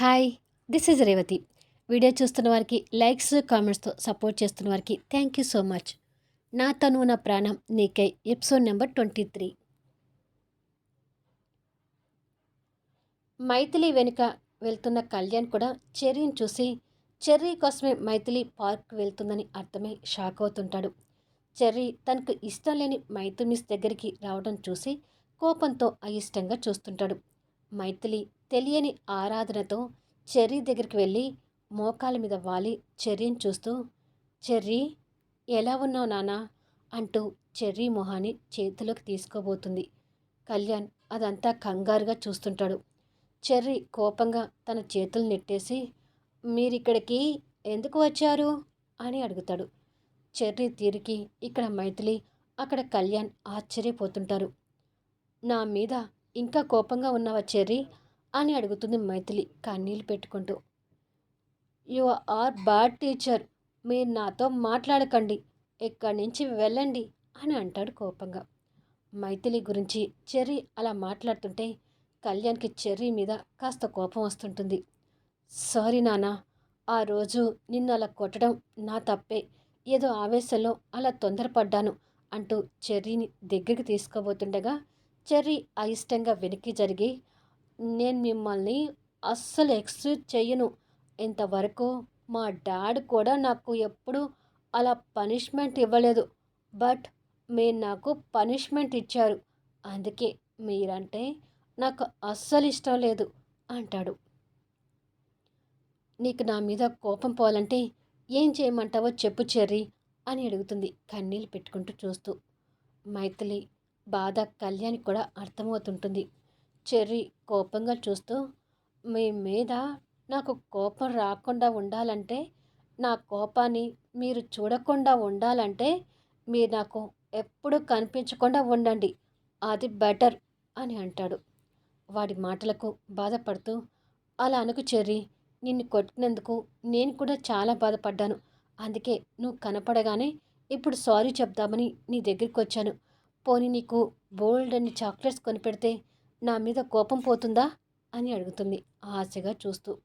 Hi this is Revathi. Video చూస్తున్న వారికి likes కామెంట్స్తో support చేస్తున్న వారికి థ్యాంక్ యూ సో మచ్. నా తను నా ప్రాణం నీకై episode number twenty three. Maithili వెనుక వెళ్తున్న కళ్యాణ్ కూడా చెర్రీని చూసి చెర్రీ కోసమే మైథిలి పార్క్ వెళ్తుందని అర్థమై షాక్ అవుతుంటాడు. చెర్రీ తనకు ఇష్టం లేని మైథిలి మిస్ దగ్గరికి రావడం చూసి కోపంతో అయిష్టంగా చూస్తుంటాడు. మైథిలి తెలియని ఆరాధనతో చెర్రీ దగ్గరికి వెళ్ళి మోకాల మీద వాలి చెర్రీని చూస్తూ చెర్రీ ఎలా ఉన్నావు నానా అంటూ చెర్రీ మొహాన్ని చేతిలోకి తీసుకోబోతుంది. కళ్యాణ్ అదంతా కంగారుగా చూస్తుంటాడు. చెర్రీ కోపంగా తన చేతులు నెట్టేసి మీరిక్కడికి ఎందుకు వచ్చారు? అని అడుగుతాడు. చెర్రీ తీరికి ఇక్కడ మైథిలి అక్కడ కళ్యాణ్ ఆశ్చర్యపోతుంటారు. నా మీద ఇంకా కోపంగా ఉన్నావా చెర్రీ? అని అడుగుతుంది మైథిలి కన్నీళ్ళు పెట్టుకుంటూ. You are bad teacher. మీరు నాతో మాట్లాడకండి. ఇక్కడి నుంచి వెళ్ళండి అని అంటాడు కోపంగా. మైథిలి గురించి చెర్రీ అలా మాట్లాడుతుంటే కళ్యాణ్కి చెర్రీ మీద కాస్త కోపం వస్తుంటుంది. సారీ నాన్న ఆ రోజు నిన్ను అలా కొట్టడం నా తప్పే. ఏదో ఆవేశంలో అలా తొందరపడ్డాను అంటూ చెర్రీని దగ్గరికి తీసుకోబోతుండగా చెర్రీ అయిష్టంగా వెనక్కి జరిగి నేను మిమ్మల్ని అస్సలు ఎక్స్క్యూజ్ చెయ్యను. ఇంతవరకు మా డాడ్ కూడా నాకు ఎప్పుడు అలా పనిష్మెంట్ ఇవ్వలేదు. బట్ మీరు నాకు పనిష్మెంట్ ఇచ్చారు. అందుకే మీరంటే నాకు అస్సలు ఇష్టం లేదు అంటాడు. నీకు నా మీద కోపం పోవాలంటే ఏం చేయమంటావో చెప్పు చెర్రీ అని అడుగుతుంది కన్నీళ్ళు పెట్టుకుంటూ చూస్తూ. మైథిలి బాధ కళ్యాణ్ కూడా అర్థమవుతుంటుంది. చెర్రీ కోపంగా చూస్తూ మీ మీద నాకు కోపం రాకుండా ఉండాలంటే నా కోపాన్ని మీరు చూడకుండా ఉండాలంటే మీరు నాకు ఎప్పుడు కనిపించకుండా ఉండండి. అది బెటర్ అని అంటాడు. వాడి మాటలకు బాధపడుతూ అలా అనుకు చెర్రీ నిన్ను కొట్టినందుకు నేను కూడా చాలా బాధపడ్డాను. అందుకే నువ్వు కనపడగానే ఇప్పుడు సారీ చెప్దామని నీ దగ్గరికి వచ్చాను పోనీ నీకు బోల్డ్ అన్ని చాక్లెట్స్ కొనిపెడితే నా మీద కోపం పోతుందా? అని అడుగుతుంది ఆశగా చూస్తూ.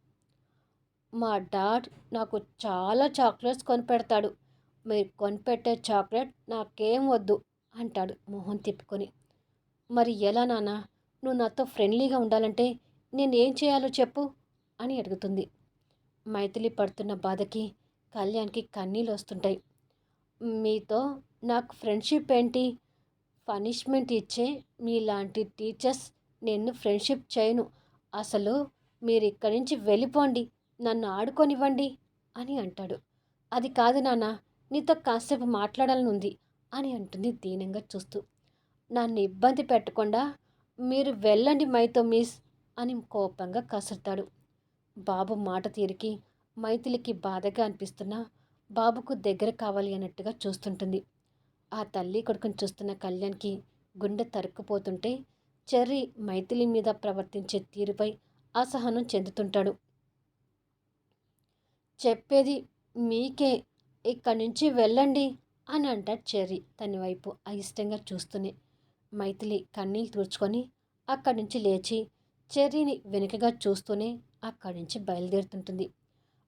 మా డాడ్ నాకు చాలా చాక్లెట్స్ కొనిపెడతాడు. మీరు కొనిపెట్టే చాక్లెట్ నాకేం వద్దు అంటాడు మొహం తిప్పుకొని. మరి ఎలా నాన్న? నువ్వు నాతో ఫ్రెండ్లీగా ఉండాలంటే నేను ఏం చేయాలో చెప్పు అని అడుగుతుంది. మైథిలి పడుతున్న బాధకి కళ్యాణ్కి కన్నీళ్ళు వస్తుంటాయి. మీతో నాకు ఫ్రెండ్షిప్ ఏంటి? పనిష్మెంట్ ఇచ్చే మీలాంటి టీచర్స్ నేను ఫ్రెండ్షిప్ చేయను. అసలు మీరు ఇక్కడి నుంచి వెళ్ళిపోండి. నన్ను ఆడుకొనివ్వండి అని అంటాడు. అది కాదు నాన్న నీతో కాసేపు మాట్లాడాలని ఉంది అని అంటుంది దీనంగా చూస్తూ. నన్ను ఇబ్బంది పెట్టకుండా మీరు వెళ్ళండి మైతో మిస్ అని కోపంగా కసురుతాడు. బాబు మాట తీరికి మైథిలికి బాధగా అనిపిస్తున్నా బాబుకు దగ్గర కావాలి అన్నట్టుగా చూస్తుంటుంది. ఆ తల్లి కొడుకుని చూస్తున్న కళ్యాణ్కి గుండె తరుక్కుపోతుంటే చెర్రీ మైథిలి మీద ప్రవర్తించే తీరుపై అసహనం చెందుతుంటాడు. చెప్పేది మీకే ఇక్కడి నుంచి వెళ్ళండి అని అంటాడు చెర్రీ తన వైపు అయిష్టంగా చూస్తూనే. మైథిలి కన్నీళ్ళు తుడుచుకొని అక్కడి నుంచి లేచి చెర్రీని వెనుకగా చూస్తూనే అక్కడి నుంచి బయలుదేరుతుంటుంది.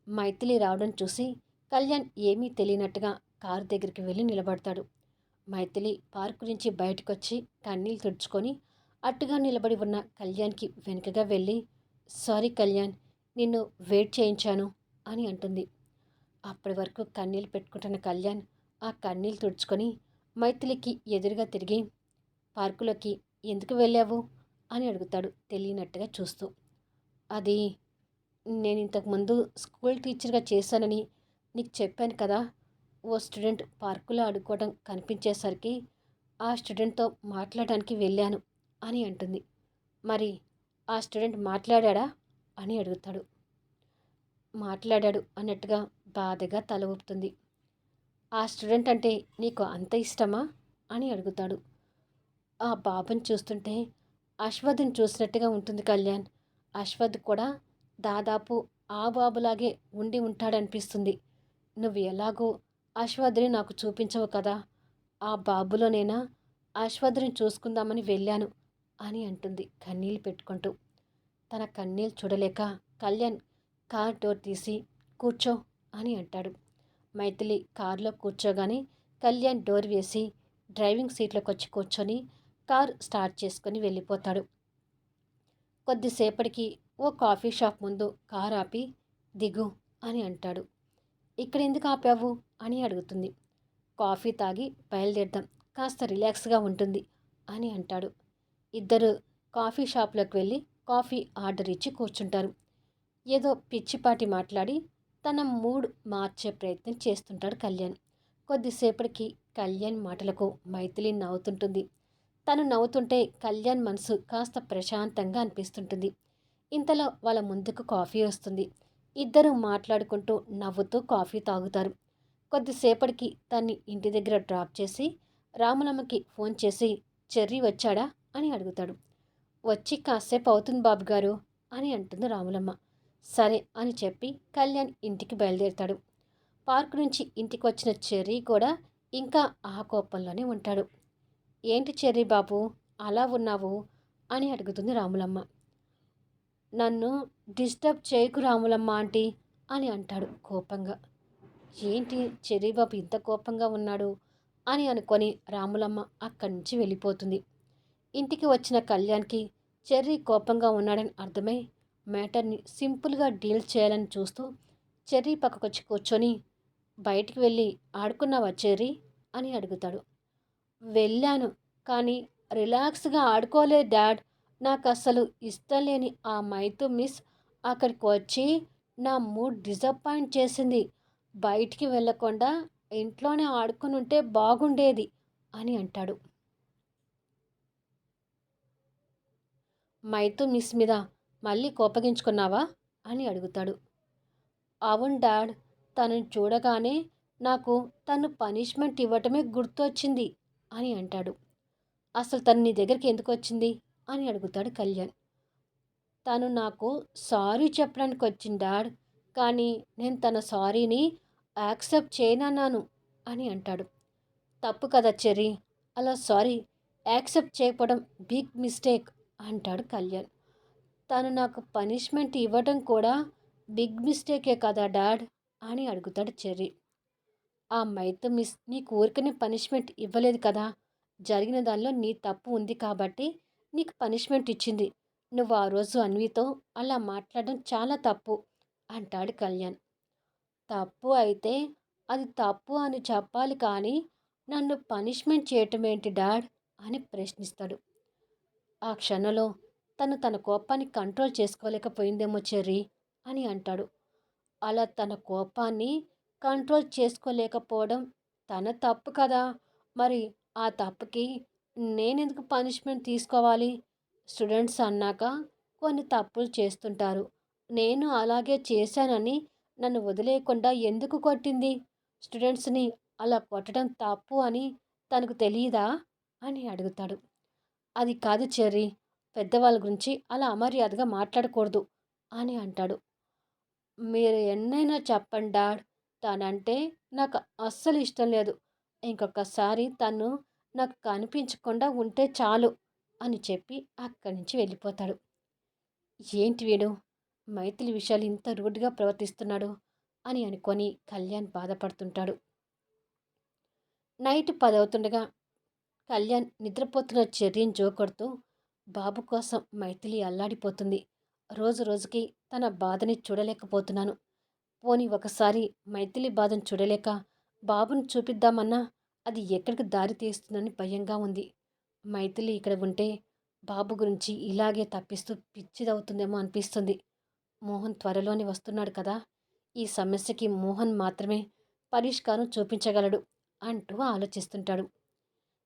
మైథిలి రావడం చూసి కళ్యాణ్ ఏమీ తెలియనట్టుగా కారు దగ్గరికి వెళ్ళి నిలబడతాడు. మైథిలి పార్కు నుంచి బయటకొచ్చి కన్నీళ్ళు తుడుచుకొని అట్టుగా నిలబడి ఉన్న కళ్యాణ్కి వెనుకగా వెళ్ళి సారీ కళ్యాణ్ నిన్ను వెయిట్ చేయించాను అని అంటుంది. అప్పటి వరకు కన్నీళ్ళు పెట్టుకుంటున్న కళ్యాణ్ ఆ కన్నీళ్ళు తుడుచుకొని మైథిలికి ఎదురుగా తిరిగి పార్కులోకి ఎందుకు వెళ్ళావు? అని అడుగుతాడు తెలియనట్టుగా చూస్తూ. అది నేను ఇంతకుముందు స్కూల్ టీచర్గా చేశానని నీకు చెప్పాను కదా ఓ స్టూడెంట్ పార్కులో ఆడుకోవడం కనిపించేసరికి ఆ స్టూడెంట్తో మాట్లాడడానికి వెళ్ళాను. అని అంటుంది. మరి ఆ స్టూడెంట్ మాట్లాడా అని అడుగుతాడు. మాట్లాడాడు అన్నట్టుగా బాధగా తల ఊపుతుంది. ఆ స్టూడెంట్ అంటే నీకు అంత ఇష్టమా అని అడుగుతాడు. ఆ బాబుని చూస్తుంటే అశ్వథ్ని చూసినట్టుగా ఉంటుంది కళ్యాణ్. అశ్వథ్ కూడా దాదాపు ఆ బాబులాగే ఉండి ఉంటాడనిపిస్తుంది. నువ్వు ఎలాగో అశ్వథ్ని నాకు చూపించవు కదా. ఆ బాబులోనైనా అశ్వథ్ని చూసుకుందామని వెళ్ళాను. అని అంటుంది కన్నీళ్ళు పెట్టుకుంటూ. తన కన్నీళ్ళు చూడలేక కళ్యాణ్ కార్ డోర్ తీసి కూర్చో అని అంటాడు. మైథిలి కారులో కూర్చోగానే కళ్యాణ్ డోర్ వేసి డ్రైవింగ్ సీట్లోకి వచ్చి కూర్చొని కార్ స్టార్ట్ చేసుకొని వెళ్ళిపోతాడు. కొద్దిసేపటికి ఓ కాఫీ షాప్ ముందు కార్ ఆపి దిగు అని అంటాడు. ఇక్కడ ఎందుకు ఆపావు అని అడుగుతుంది. కాఫీ తాగి బయలుదేరదాం కాస్త రిలాక్స్గా ఉంటుంది అని అంటాడు. ఇద్దరు కాఫీ షాప్లోకి వెళ్ళి కాఫీ ఆర్డర్ ఇచ్చి కూర్చుంటారు. ఏదో పిచ్చిపాటి మాట్లాడి తన మూడ్ మార్చే ప్రయత్నం చేస్తుంటాడు కళ్యాణ్. కొద్దిసేపటికి కళ్యాణ్ మాటలకు మైథిలి నవ్వుతుంటుంది. తను నవ్వుతుంటే కళ్యాణ్ మనసు కాస్త ప్రశాంతంగా అనిపిస్తుంటుంది. ఇంతలో వాళ్ళ ముందుకు కాఫీ వస్తుంది. ఇద్దరు మాట్లాడుకుంటూ నవ్వుతూ కాఫీ తాగుతారు. కొద్దిసేపటికి తన్ని ఇంటి దగ్గర డ్రాప్ చేసి రాములమ్మకి ఫోన్ చేసి చెర్రీ వచ్చాడా? అని అడుగుతాడు. వచ్చి కాసేపు అవుతుంది బాబు గారు అని అంటుంది రాములమ్మ. సరే అని చెప్పి కళ్యాణ్ ఇంటికి బయలుదేరుతాడు. పార్క్ నుంచి ఇంటికి వచ్చిన చెర్రీ కూడా ఇంకా ఆ కోపంలోనే ఉంటాడు. ఏంటి చెర్రీ బాబు అలా ఉన్నావు? అని అడుగుతుంది రాములమ్మ. నన్ను డిస్టర్బ్ చేయకు రాములమ్మ ఆంటీ అని అంటాడు కోపంగా. ఏంటి చెర్రీ బాబు ఇంత కోపంగా ఉన్నాడు? అని అనుకొని రాములమ్మ అక్కడి నుంచి వెళ్ళిపోతుంది. ఇంటికి వచ్చిన కళ్యాణ్కి చెర్రీ కోపంగా ఉన్నాడని అర్థమై మ్యాటర్ని సింపుల్గా డీల్ చేయాలని చూస్తూ చెర్రీ పక్కకొచ్చి కూర్చొని బయటికి వెళ్ళి ఆడుకున్నావా చెర్రీ? అని అడుగుతాడు. వెళ్ళాను కానీ రిలాక్స్గా ఆడుకోలే డాడ్. నాకు అసలు ఇష్టం లేని ఆ మైతు మిస్ అక్కడికి వచ్చి నా మూడ్ డిసప్పాయింట్ చేసింది. బయటికి వెళ్ళకుండా ఇంట్లోనే ఆడుకుని ఉంటే బాగుండేది అని అంటాడు. మైతు మిస్ మీద మళ్ళీ కోపగించుకున్నావా? అని అడుగుతాడు. అవును డాడ్ తనను చూడగానే నాకు తను పనిష్మెంట్ ఇవ్వటమే గుర్తొచ్చింది అని అంటాడు. అసలు తను నీ దగ్గరికి ఎందుకు వచ్చింది? అని అడుగుతాడు కళ్యాణ్. తను నాకు సారీ చెప్పడానికి వచ్చింది డాడ్ కానీ నేను తన సారీని యాక్సెప్ట్ చేయనన్నాను అని అంటాడు. తప్పు కదా చెర్రీ అలా సారీ యాక్సెప్ట్ చేయకపోవడం బిగ్ మిస్టేక్ అంటాడు కళ్యాణ్. తను నాకు పనిష్మెంట్ ఇవ్వడం కూడా బిగ్ మిస్టేకే కదా డాడ్ అని అడుగుతాడు చెర్రీ. ఆ మైతో మిస్ నీ ఊరికనే పనిష్మెంట్ ఇవ్వలేదు కదా. జరిగిన దానిలో నీ తప్పు ఉంది కాబట్టి నీకు పనిష్మెంట్ ఇచ్చింది. నువ్వు ఆ రోజు అన్వితో అలా మాట్లాడడం చాలా తప్పు అంటాడు కళ్యాణ్. తప్పు అయితే అది తప్పు అని చెప్పాలి కానీ నన్ను పనిష్మెంట్ చేయటం ఏంటి డాడ్ అని ప్రశ్నిస్తాడు. ఆ క్షణంలో తను తన కోపాన్ని కంట్రోల్ చేసుకోలేకపోయిందేమో చెర్రీ అని అంటాడు. అలా తన కోపాన్ని కంట్రోల్ చేసుకోలేకపోవడం తన తప్పు కదా. మరి ఆ తప్పుకి నేనెందుకు పనిష్మెంట్ తీసుకోవాలి? స్టూడెంట్స్ అన్నాక కొన్ని తప్పులు చేస్తుంటారు. నేను అలాగే చేశానని నన్ను వదిలేయకుండా ఎందుకు కొట్టింది? స్టూడెంట్స్ని అలా కొట్టడం తప్పు అని తనకు తెలియదా అని అడుగుతాడు. అది కాదు చెర్రీ పెద్దవాళ్ళ గురించి అలా అమర్యాదగా మాట్లాడకూడదు అని అంటాడు. మీరు ఎన్నైనా చెప్పండి డాడ్ తనంటే నాకు అస్సలు ఇష్టం లేదు. ఇంకొకసారి తను నాకు కనిపించకుండా ఉంటే చాలు అని చెప్పి అక్కడి నుంచి వెళ్ళిపోతాడు. ఏంటి వీడు? మైథిలి విషయాలు ఇంత రూడ్గా ప్రవర్తిస్తున్నాడు అని అనుకొని కళ్యాణ్ బాధపడుతుంటాడు. నైట్ పదవుతుండగా కళ్యాణ్ నిద్రపోతున్న చెర్రీని జోకొడుతూ బాబు కోసం మైథిలి అల్లాడిపోతుంది. రోజు రోజుకి తన బాధని చూడలేకపోతున్నాను. పోని ఒకసారి మైథిలి బాధను చూడలేక బాబుని చూపిద్దామన్నా అది ఎక్కడికి దారి తీస్తుందని భయంగా ఉంది. మైథిలి ఇక్కడ ఉంటే బాబు గురించి ఇలాగే తప్పిస్తూ పిచ్చిదవుతుందేమో అనిపిస్తుంది. మోహన్ త్వరలోనే వస్తున్నాడు కదా! ఈ సమస్యకి మోహన్ మాత్రమే పరిష్కారం చూపించగలడు అంటూ ఆలోచిస్తుంటాడు.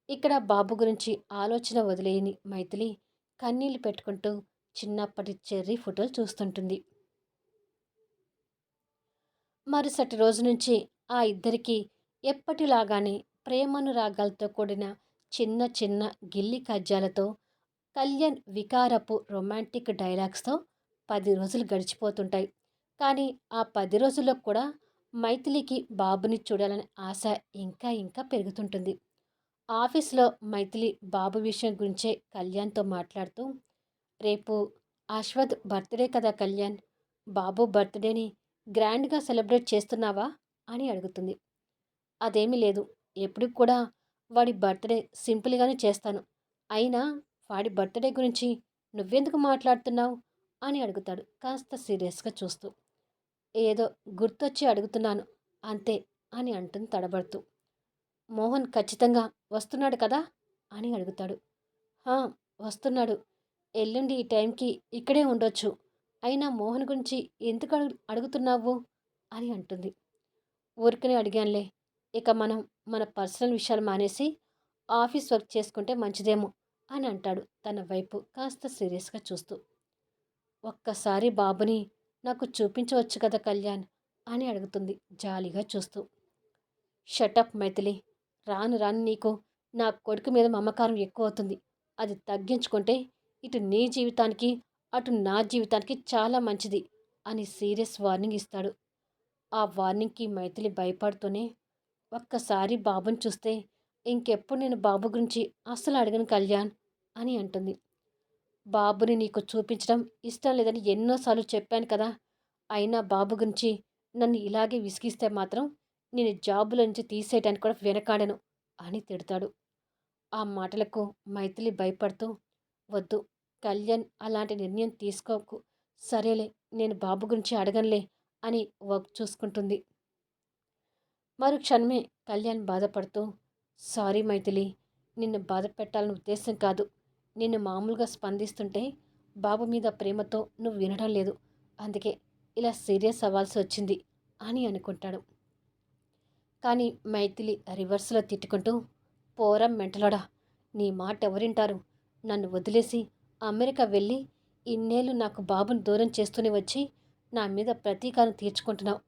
ఇక్కడ బాబు గురించి ఆలోచన వదిలేయని మైథిలి కన్నీళ్ళు పెట్టుకుంటూ చిన్నప్పటి చెర్రీ ఫోటోలు చూస్తుంటుంది. మరుసటి రోజు నుంచి ఆ ఇద్దరికి ఎప్పటిలాగానే ప్రేమనురాగాలతో కూడిన చిన్న చిన్న గిల్లి కజ్జాలతో కళ్యాణ్ వికారపు రొమాంటిక్ డైలాగ్స్తో పది రోజులు గడిచిపోతుంటాయి. కానీ ఆ పది రోజుల్లో కూడా మైథిలికి బాబుని చూడాలనే ఆశ ఇంకా ఇంకా పెరుగుతుంటుంది. ఆఫీస్లో మైథిలి బాబు విషయం గురించే కళ్యాణ్తో మాట్లాడుతూ రేపు అశ్వథ్ బర్త్డే కదా కళ్యాణ్? బాబు బర్త్డేని గ్రాండ్గా సెలబ్రేట్ చేస్తున్నావా? అని అడుగుతుంది. అదేమీ లేదు. ఎప్పుడు కూడా వాడి బర్త్డే సింపుల్గానే చేస్తాను. అయినా వాడి బర్త్డే గురించి నువ్వెందుకు మాట్లాడుతున్నావు? అని అడుగుతాడు కాస్త సీరియస్గా చూస్తూ. ఏదో గుర్తొచ్చి అడుగుతున్నాను. అంతే అని అంటుంది తడబడుతూ. మోహన్ ఖచ్చితంగా వస్తున్నాడు కదా? అని అడుగుతాడు. "హా, వస్తున్నాడు. ఎల్లుండి ఈ టైంకి ఇక్కడే ఉండొచ్చు. అయినా మోహన్ గురించి ఎందుకు అడుగు అడుగుతున్నావు? అని అంటుంది. ఊరికనే అడిగానులే. ఇక మనం మన పర్సనల్ విషయాలు మానేసి ఆఫీస్ వర్క్ చేసుకుంటే మంచిదేమో అని అంటాడు తన వైపు కాస్త సీరియస్గా చూస్తూ. ఒక్కసారి బాబుని నాకు చూపించవచ్చు కదా కళ్యాణ్? అని అడుగుతుంది జాలిగా చూస్తూ. షటప్ మైథిలి రాను రాను నీకు నా కొడుకు మీద మమకారం ఎక్కువ అవుతుంది అది తగ్గించుకుంటే ఇటు నీ జీవితానికి అటు నా జీవితానికి చాలా మంచిది అని సీరియస్ వార్నింగ్ ఇస్తాడు. ఆ వార్నింగ్కి మైథిలి భయపడుతూనే ఒక్కసారి బాబుని చూస్తే ఇంకెప్పుడు నేను బాబు గురించి అస్సలు అడగను కళ్యాణ్ అని అంటుంది. బాబుని నీకు చూపించడం ఇష్టం లేదని ఎన్నోసార్లు చెప్పాను కదా అయినా బాబు గురించి నన్ను ఇలాగే విసిగిస్తే మాత్రం నేను జాబుల నుంచి తీసేయడానికి కూడా వెనకాడను అని తిడతాడు. ఆ మాటలకు మైథిలి భయపడుతూ వద్దు కళ్యాణ్ అలాంటి నిర్ణయం తీసుకోకు. సరేలే నేను బాబు గురించి అడగనులే అని వర్క్ చూసుకుంటుంది. మరు క్షణమే కళ్యాణ్ బాధపడుతూ సారీ మైథిలి నిన్ను బాధ పెట్టాలని ఉద్దేశం కాదు. నిన్ను మామూలుగా స్పందిస్తుంటే బాబు మీద ప్రేమతో నువ్వు వినడం లేదు. అందుకే ఇలా సీరియస్ అవ్వాల్సి వచ్చింది అని అనుకుంటాడు. కానీ మైథిలి రివర్స్లో తిట్టుకుంటూ పోరం మెంటలోడా నీ మాట ఎవరింటారు నన్ను వదిలేసి అమెరికా వెళ్ళి ఇన్నేళ్ళు నాకు బాబుని దూరం చేస్తూనే వచ్చి నా మీద ప్రతీకారం తీర్చుకుంటున్నావు.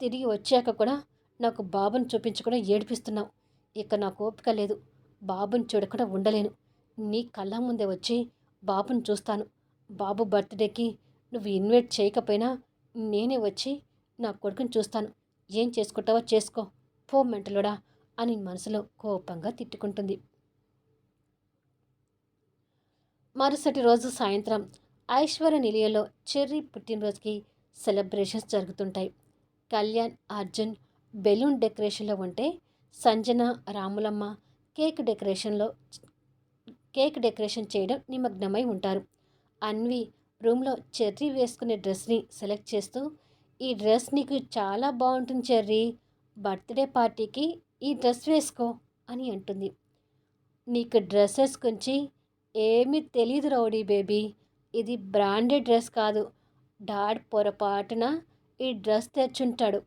తిరిగి వచ్చాక కూడా నాకు బాబుని చూపించకుండా ఏడిపిస్తున్నావు. ఇక నాకు ఓపిక లేదు. బాబుని చూడకుండా ఉండలేను. నీ కళ్ళ ముందే వచ్చి బాబుని చూస్తాను. బాబు బర్త్డేకి నువ్వు ఇన్వైట్ చేయకపోయినా నేనే వచ్చి నా కొడుకుని చూస్తాను. ఏం చేసుకుంటావో చేసుకో. పో మెంటలోడా అని మనసులో కోపంగా తిట్టుకుంటుంది. మరుసటి రోజు సాయంత్రం ఐశ్వర్య నిలయంలో చెర్రీ పుట్టినరోజుకి సెలబ్రేషన్స్ జరుగుతుంటాయి. కళ్యాణ్ అర్జున్ బెలూన్ డెకరేషన్లో ఉంటే సంజన రాములమ్మ కేక్ డెకరేషన్లో కేక్ డెకరేషన్ చేయడం నిమగ్నమై ఉంటారు. అన్వి రూమ్లో చెర్రీ వేసుకునే డ్రెస్ని సెలెక్ట్ చేస్తూ ఈ డ్రెస్ నీకు చాలా బాగుంటుంది చెర్రీ బర్త్డే పార్టీకి ఈ డ్రెస్ వేసుకో అని అంటుంది. నీకు డ్రెస్సెస్ గురించి ఏమీ తెలియదు రౌడీ బేబీ. ఇది బ్రాండెడ్ డ్రెస్ కాదు. డాడ్ పొరపాటున ఈ డ్రెస్ తెచ్చుంటాడు.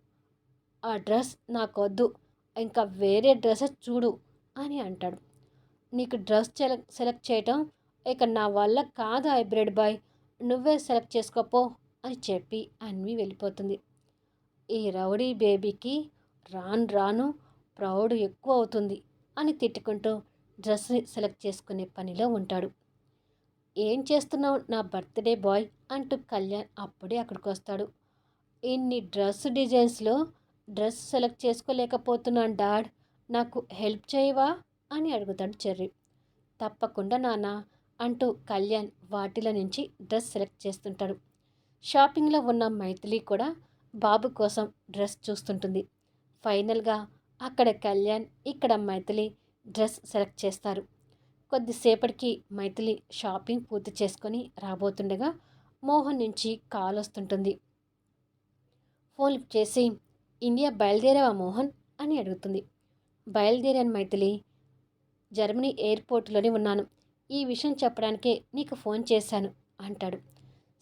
ఆ డ్రెస్ నాకొద్దు. ఇంకా వేరే డ్రెస్సెస్ చూడు అని అంటాడు. నీకు డ్రెస్ సెలెక్ట్ చేయటం ఇక నా వల్ల కాదు హైబ్రిడ్ బాయ్. నువ్వే సెలెక్ట్ చేసుకోపో అని చెప్పి అన్వి వెళ్ళిపోతుంది. ఈ రౌడీ బేబీకి రాను రాను ప్రౌడ్ ఎక్కువ అవుతుంది అని తిట్టుకుంటూ డ్రెస్ని సెలెక్ట్ చేసుకునే పనిలో ఉంటాడు. ఏం చేస్తున్నావు నా బర్త్డే బాయ్? అంటూ కళ్యాణ్ అప్పుడే అక్కడికి వస్తాడు. ఇన్ని డ్రెస్ డిజైన్స్లో డ్రెస్ సెలెక్ట్ చేసుకోలేకపోతున్నాను డాడ్. నాకు హెల్ప్ చేయవా? అని అడుగుతాడు చెర్రీ. తప్పకుండా నాన్న అంటూ కళ్యాణ్ వాటిలో నుంచి డ్రెస్ సెలెక్ట్ చేస్తుంటాడు. షాపింగ్లో ఉన్న మైథిలి కూడా బాబు కోసం డ్రెస్ చూస్తుంటుంది. ఫైనల్గా అక్కడ కళ్యాణ్ ఇక్కడ మైథిలి డ్రెస్ సెలెక్ట్ చేస్తారు. కొద్దిసేపటికి మైథిలి షాపింగ్ పూర్తి చేసుకొని రాబోతుండగా మోహన్ నుంచి కాల్ వస్తుంటుంది. ఫోన్ లిఫ్ట్ చేసి ఇండియా బయలుదేరావా మోహన్? అని అడుగుతుంది. బయలుదేరాను మైథిలి. జర్మనీ ఎయిర్పోర్ట్లోనే ఉన్నాను. ఈ విషయం చెప్పడానికే నీకు ఫోన్ చేశాను అంటాడు.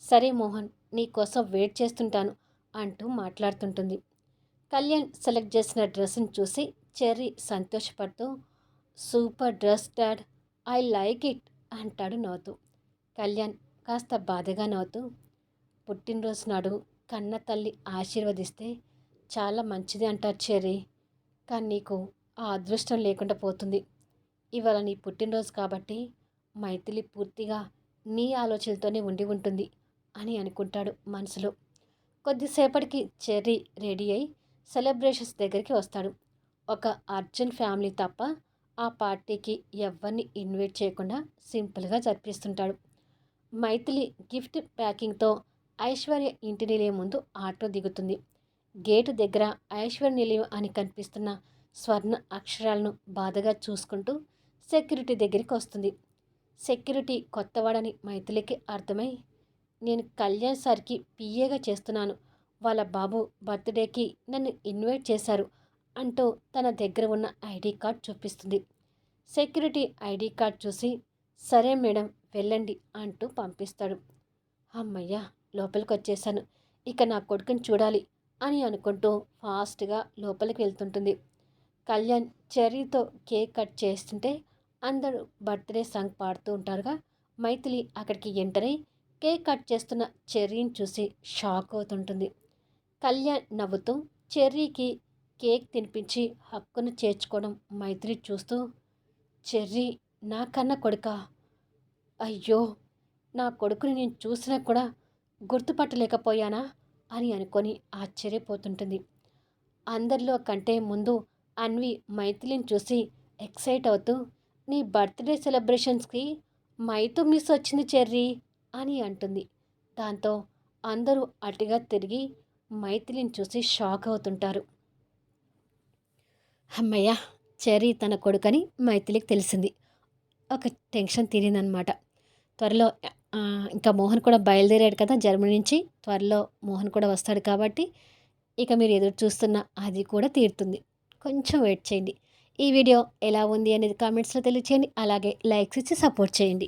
సరే మోహన్ నీ కోసం వెయిట్ చేస్తుంటాను అంటూ మాట్లాడుతుంటుంది. కళ్యాణ్ సెలెక్ట్ చేసిన డ్రెస్ని చూసి చెర్రీ సంతోషపడుతూ super dress dad I like it అంటాడు నవ్వుతూ. కళ్యాణ్ కాస్త బాధగా నవ్వుతూ పుట్టినరోజు నాడు కన్న తల్లి ఆశీర్వదిస్తే చాలా మంచిది అంటారు చెర్రీ కానీ నీకు ఆ అదృష్టం లేకుండా పోతుంది. ఇవాళ నీ పుట్టినరోజు కాబట్టి మైథిలి పూర్తిగా నీ ఆలోచనలతోనే ఉండి ఉంటుంది అని అనుకుంటాడు మనసులో. కొద్దిసేపటికి చెర్రీ రెడీ అయి సెలబ్రేషన్స్ దగ్గరికి వస్తాడు. ఒక అర్జున్ ఫ్యామిలీ తప్ప ఆ పార్టీకి ఎవరిని ఇన్వైట్ చేయకుండా సింపుల్గా జరిపిస్తుంటాడు. మైథిలి గిఫ్ట్ ప్యాకింగ్తో ఐశ్వర్య ఇంటి నిలయం ముందు ఆటో దిగుతుంది. గేటు దగ్గర ఐశ్వర్య నిలయం అని కనిపిస్తున్న స్వర్ణ అక్షరాలను బాధగా చూసుకుంటూ సెక్యూరిటీ దగ్గరికి వస్తుంది. సెక్యూరిటీ కొత్తవాడని మైథిలికి అర్థమై నేను కళ్యాణ్ సార్కి పిఏగా చేస్తున్నాను. వాళ్ళ బాబు బర్త్డేకి నన్ను ఇన్వైట్ చేశారు అంటూ తన దగ్గర ఉన్న ఐడి కార్డ్ చూపిస్తుంది. సెక్యూరిటీ ఐడి కార్డ్ చూసి సరే మేడం వెళ్ళండి అంటూ పంపిస్తాడు. అమ్మయ్యా లోపలికి వచ్చేసాను ఇక నా కొడుకుని చూడాలి అని అనుకుంటూ ఫాస్ట్గా లోపలికి వెళ్తుంటుంది. కళ్యాణ్ చెర్రీతో కేక్ కట్ చేస్తుంటే అందరూ బర్త్డే సాంగ్ పాడుతూ ఉంటారుగా. మైథిలి అక్కడికి ఎంటర్ కేక్ కట్ చేస్తున్న చెర్రీని చూసి షాక్ అవుతుంటుంది. కళ్యాణ్ నవ్వుతూ చెర్రీకి కేక్ తినిపించి హక్కును చేర్చుకోవడం మైత్రి చూస్తూ చెర్రీ నా కన్న కొడుక. అయ్యో నా కొడుకుని నేను చూసినా కూడా గుర్తుపట్టలేకపోయానా? అని అనుకొని ఆశ్చర్యపోతుంటుంది. అందరిలో కంటే ముందు అన్వి మైథిలిని చూసి ఎక్సైట్ అవుతూ నీ బర్త్డే సెలబ్రేషన్స్కి మైతో మిస్ వచ్చింది చెర్రీ అని అంటుంది. దాంతో అందరూ అటుగా తిరిగి మైథిలిని చూసి షాక్ అవుతుంటారు. అమ్మయ్య చెర్రీ తన కొడుకని మైథిలికి తెలిసింది. ఒక టెన్షన్ తీరిందనమాట త్వరలో ఇంకా మోహన్ కూడా బయలుదేరాడు కదా జర్మనీ నుంచి. త్వరలో మోహన్ కూడా వస్తాడు కాబట్టి ఇక మీరు ఎదురు చూస్తున్న అది కూడా తీరుతుంది. కొంచెం వెయిట్ చేయండి. ఈ వీడియో ఎలా ఉంది అనేది కామెంట్స్లో తెలియచేయండి. అలాగే లైక్స్ ఇచ్చి సపోర్ట్ చేయండి.